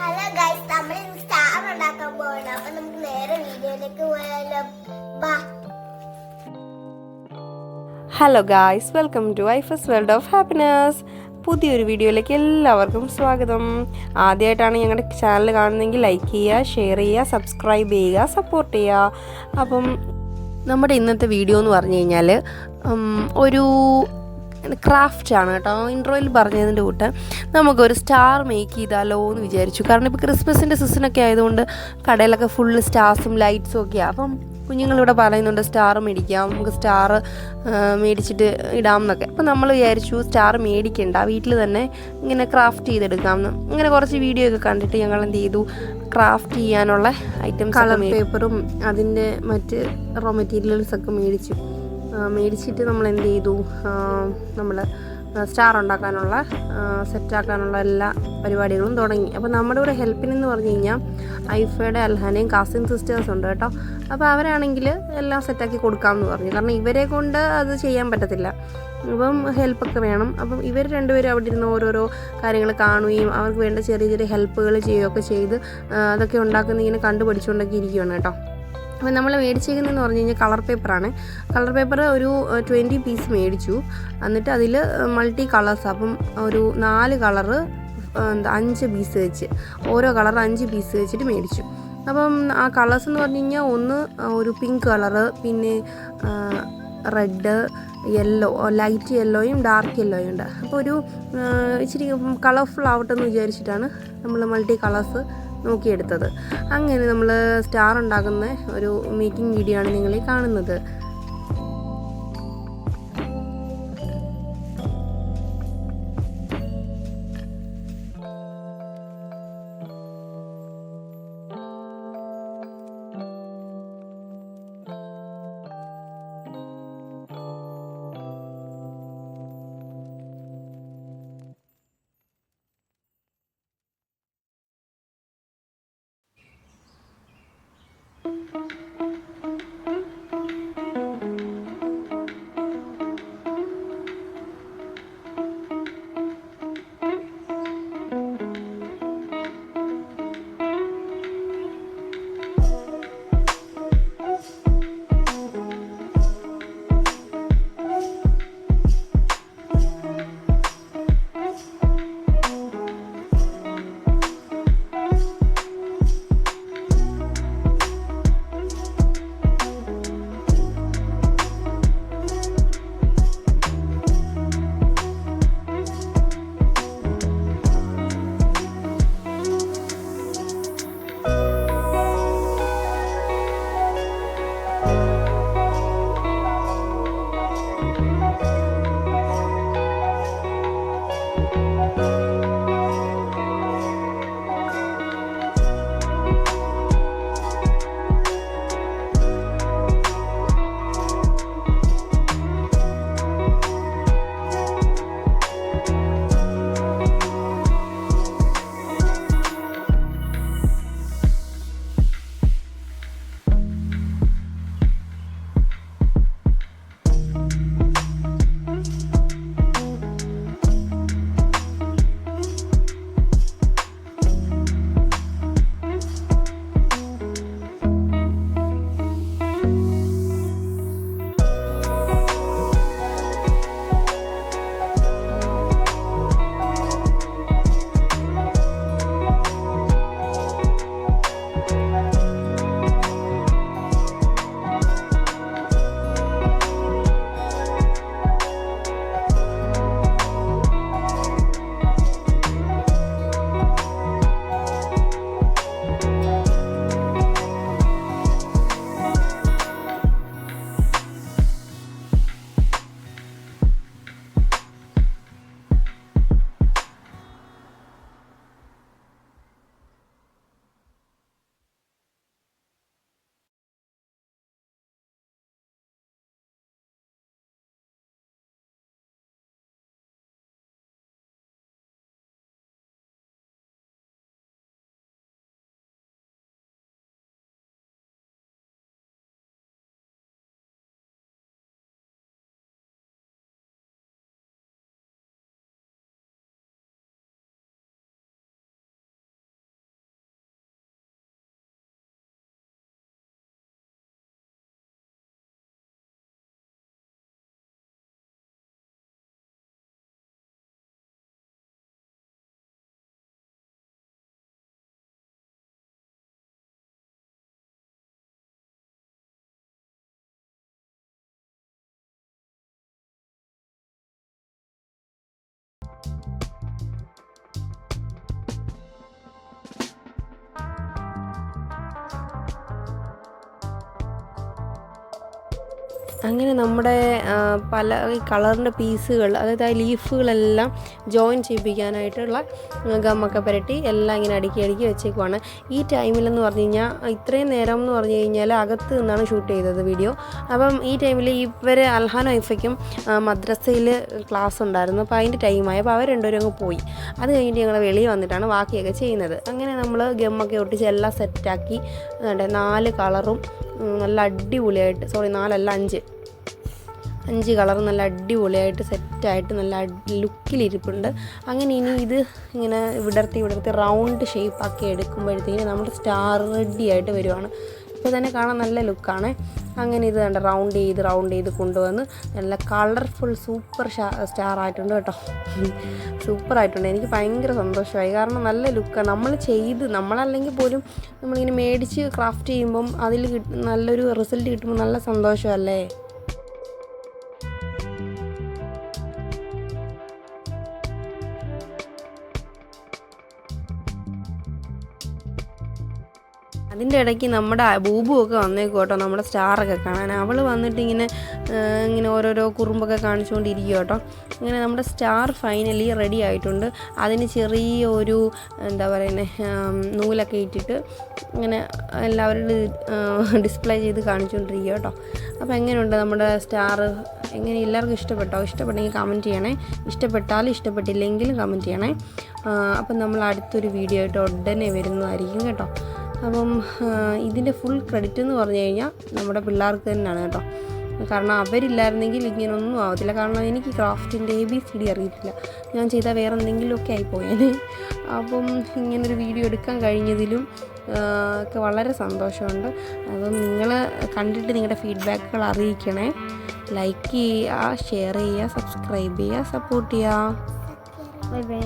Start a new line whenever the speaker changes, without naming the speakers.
Hello guys നമ്മൾ star ഉണ്ടാക്കാൻ പോവാണ്. അപ്പൊ നമുക്ക് നേരെ വീഡിയോയിലേക്ക് പോയാലോ.
Hello guys welcome to Aifa's world of happiness പുതിയൊരു വീഡിയോയിലേക്ക് എല്ലാവർക്കും സ്വാഗതം. ആദ്യമായിട്ടാണ് ഞങ്ങളുടെ ചാനൽ കാണുന്നതെങ്കിൽ ലൈക്ക് ചെയ്യുക ഷെയർ ചെയ്യുക സബ്സ്ക്രൈബ് ചെയ്യുക സപ്പോർട്ട് ചെയ്യുക. അപ്പം നമ്മുടെ ഇന്നത്തെ വീഡിയോ എന്ന് പറഞ്ഞു കഴിഞ്ഞാൽ ഒരു ക്രാഫ്റ്റ് ആണ് കേട്ടോ. ഇൻട്രോയിൽ പറഞ്ഞതിന്റെ കൂട്ട് നമുക്കൊരു സ്റ്റാർ മേക്ക് ചെയ്താലോ എന്ന് വിചാരിച്ചു. കാരണം ഇപ്പോൾ ക്രിസ്മസിന്റെ സീസണൊക്കെ ആയതുകൊണ്ട് കടയിലൊക്കെ ഫുള്ള് സ്റ്റാർസും ലൈറ്റ്സും ഒക്കെയാണ് അപ്പം കുഞ്ഞുങ്ങളിവിടെ പറയുന്നുണ്ട് സ്റ്റാർ മേടിക്കാം നമുക്ക് സ്റ്റാർ മേടിച്ചിട്ട് ഇടാം എന്നൊക്കെ. അപ്പം നമ്മൾ വിചാരിച്ചു സ്റ്റാർ മേടിക്കണ്ട വീട്ടിൽ തന്നെ ഇങ്ങനെ ക്രാഫ്റ്റ് ചെയ്തെടുക്കാമെന്ന്. ഇങ്ങനെ കുറച്ച് വീഡിയോ ഒക്കെ കണ്ടിട്ട് ഞങ്ങൾ എന്ത് ചെയ്തു? ക്രാഫ്റ്റ് ചെയ്യാനുള്ള ഐറ്റംസ് കളർ പേപ്പറും അതിന്റെ മറ്റ് റോ മെറ്റീരിയൽസ് ഒക്കെ മേടിച്ചു. മേടിച്ചിട്ട് നമ്മൾ എന്ത് ചെയ്തു നമ്മൾ സ്റ്റാർ ഉണ്ടാക്കാനുള്ള സെറ്റാക്കാനുള്ള എല്ലാ പരിപാടികളും തുടങ്ങി. അപ്പോൾ നമ്മുടെ ഒരു ഹെൽപ്പിനെന്ന് പറഞ്ഞു കഴിഞ്ഞാൽ ഐഫയുടെ അൽഹാനയും കാസിൻ സിസ്റ്റേഴ്സ് ഉണ്ട് കേട്ടോ. അപ്പോൾ അവരാണെങ്കിൽ എല്ലാം സെറ്റാക്കി കൊടുക്കാമെന്ന് പറഞ്ഞു. കാരണം ഇവരെ കൊണ്ട് അത് ചെയ്യാൻ പറ്റത്തില്ല. അപ്പം ഹെൽപ്പൊക്കെ വേണം. അപ്പം ഇവർ രണ്ടുപേരും അവിടെ ഇരുന്ന് ഓരോരോ കാര്യങ്ങൾ കാണുകയും അവർക്ക് വേണ്ട ചെറിയ ചെറിയ ഹെൽപ്പുകൾ ചെയ്യുകയൊക്കെ ചെയ്ത് അതൊക്കെ ഉണ്ടാക്കുന്ന ഇങ്ങനെ കണ്ടുപഠിച്ചുകൊണ്ടൊക്കെ ഇരിക്കുകയാണ് കേട്ടോ. അപ്പം നമ്മൾ മേടിച്ചേക്കുന്നതെന്ന് പറഞ്ഞു കഴിഞ്ഞാൽ കളർ പേപ്പറാണ്. കളർ പേപ്പർ ഒരു ട്വന്റി പീസ് മേടിച്ചു. എന്നിട്ട് അതിൽ മൾട്ടി കളേഴ്സ് അപ്പം ഒരു നാല് കളറ് എന്താ അഞ്ച് പീസ് വെച്ച് ഓരോ കളർ അഞ്ച് പീസ് വെച്ചിട്ട് മേടിച്ചു. അപ്പം ആ കളേഴ്സ് എന്ന് പറഞ്ഞു കഴിഞ്ഞാൽ ഒന്ന് ഒരു പിങ്ക് കളറ് പിന്നെ റെഡ് യെല്ലോ ലൈറ്റ് യെല്ലോയും ഡാർക്ക് യെല്ലോയും ഉണ്ട്. അപ്പോൾ ഒരു ഇച്ചിരി കളർഫുൾ ആവട്ടെ എന്ന് വിചാരിച്ചിട്ടാണ് നമ്മൾ മൾട്ടി കളേഴ്സ് നോക്കിയെടുത്തത്. അങ്ങനെ നമ്മൾ സ്റ്റാർ ഉണ്ടാക്കുന്ന ഒരു മേക്കിംഗ് വീഡിയോ ആണ് നിങ്ങൾ കാണുന്നത്. Thank you. അങ്ങനെ നമ്മുടെ പല കളറിന്റെ പീസുകൾ അതായത് ആ ലീഫുകളെല്ലാം ജോയിൻ ചെയ്യിപ്പിക്കാനായിട്ടുള്ള ഗമ്മൊക്കെ പുരട്ടി എല്ലാം ഇങ്ങനെ അടുക്കി അടുക്കി വെച്ചേക്കുവാണ്. ഈ ടൈമിലെന്ന് പറഞ്ഞു കഴിഞ്ഞാൽ ഇത്രയും നേരം എന്ന് പറഞ്ഞു കഴിഞ്ഞാൽ അകത്ത് നിന്നാണ് ഷൂട്ട് ചെയ്തത് വീഡിയോ. അപ്പം ഈ ടൈമിൽ ഇവർ അൽഹാൻ വൈഫയ്ക്കും മദ്രസയിൽ ക്ലാസ് ഉണ്ടായിരുന്നു അപ്പോൾ അതിന്റെ ടൈമായി അപ്പോൾ അവർ രണ്ടുപേരും അങ്ങ് പോയി. അത് കഴിഞ്ഞിട്ട് ഞങ്ങൾ വെളിയിൽ വന്നിട്ടാണ് ബാക്കിയൊക്കെ ചെയ്യുന്നത്. അങ്ങനെ നമ്മൾ ഗമ്മൊക്കെ ഒട്ടിച്ച് എല്ലാം സെറ്റാക്കി നാല് കളറും നല്ല അടിപൊളിയായിട്ട് സോറി നാലല്ല അഞ്ച്. അഞ്ച് കളർ നല്ല അടിപൊളിയായിട്ട് സെറ്റായിട്ട് നല്ല ലുക്കിലിരിപ്പുണ്ട്. അങ്ങനെ ഇനി ഇത് ഇങ്ങനെ വിടർത്തി വിടർത്തി റൗണ്ട് ഷേപ്പാക്കി എടുക്കുമ്പോഴത്തേക്കും നമ്മുടെ സ്റ്റാർ റെഡി ആയിട്ട് വരുവാണ്. ഇപ്പോൾ തന്നെ കാണാൻ നല്ല ലുക്കാണ്. അങ്ങനെ ഇത് കണ്ട റൗണ്ട് ചെയ്ത് റൗണ്ട് ചെയ്ത് കൊണ്ടുവന്ന് നല്ല കളർഫുൾ സൂപ്പർ സ്റ്റാർ ആയിട്ടുണ്ട് കേട്ടോ. സൂപ്പർ ആയിട്ടുണ്ട്. എനിക്ക് ഭയങ്കര സന്തോഷമായി. കാരണം നല്ല ലുക്കാണ് നമ്മൾ ചെയ്ത് നമ്മളല്ലെങ്കിൽ പോലും നമ്മളിങ്ങനെ മേടിച്ച് ക്രാഫ്റ്റ് ചെയ്യുമ്പം അതിൽ കിട്ടും നല്ലൊരു റിസൾട്ട് കിട്ടുമ്പോൾ നല്ല സന്തോഷമല്ലേ? അതിന്റെ ഇടയ്ക്ക് നമ്മുടെ ബൂബു ഒക്കെ വന്നേക്കും കേട്ടോ നമ്മുടെ സ്റ്റാറൊക്കെ കാണാൻ. അവൾ വന്നിട്ട് ഇങ്ങനെ ഇങ്ങനെ ഓരോരോ കുറുമ്പൊക്കെ കാണിച്ചുകൊണ്ടിരിക്കും കേട്ടോ. ഇങ്ങനെ നമ്മുടെ സ്റ്റാർ ഫൈനലി റെഡി ആയിട്ടുണ്ട്. അതിന് ചെറിയ ഒരു എന്താ പറയുന്നത് നൂലൊക്കെ ഇട്ടിട്ട് ഇങ്ങനെ എല്ലാവരും ഡിസ്പ്ലേ ചെയ്ത് കാണിച്ചുകൊണ്ടിരിക്കുക കേട്ടോ. അപ്പോൾ എങ്ങനെയുണ്ട് നമ്മുടെ സ്റ്റാർ എങ്ങനെ എല്ലാവർക്കും ഇഷ്ടപ്പെട്ടോ? ഇഷ്ടപ്പെട്ടെങ്കിൽ കമന്റ് ചെയ്യണേ. ഇഷ്ടപ്പെട്ടാലും ഇഷ്ടപ്പെട്ടില്ലെങ്കിലും കമന്റ് ചെയ്യണേ. അപ്പം നമ്മൾ അടുത്തൊരു വീഡിയോ ആയിട്ട് ഉടനെ വരുന്നതായിരിക്കും കേട്ടോ. അപ്പം ഇതിന്റെ ഫുൾ ക്രെഡിറ്റ് എന്ന് പറഞ്ഞു കഴിഞ്ഞാൽ നമ്മുടെ പിള്ളേർക്ക് തന്നെയാണ് കേട്ടോ. കാരണം അവരില്ലായിരുന്നെങ്കിൽ ഇങ്ങനൊന്നും ആവത്തില്ല. കാരണം എനിക്ക് ക്രാഫ്റ്റിന്റെ എ ബി സി ഡി അറിയത്തില്ല. ഞാൻ ചെയ്താൽ വേറെ എന്തെങ്കിലുമൊക്കെ ആയിപ്പോയേനെ. അപ്പം ഇങ്ങനൊരു വീഡിയോ എടുക്കാൻ കഴിഞ്ഞതിലും ഒക്കെ വളരെ സന്തോഷമുണ്ട്. അപ്പം നിങ്ങൾ കണ്ടിട്ട് നിങ്ങളുടെ ഫീഡ്ബാക്കുകൾ അറിയിക്കണേ. ലൈക്ക് ചെയ്യുക ഷെയർ ചെയ്യുക സബ്സ്ക്രൈബ് ചെയ്യുക സപ്പോർട്ട് ചെയ്യുക. Bye bye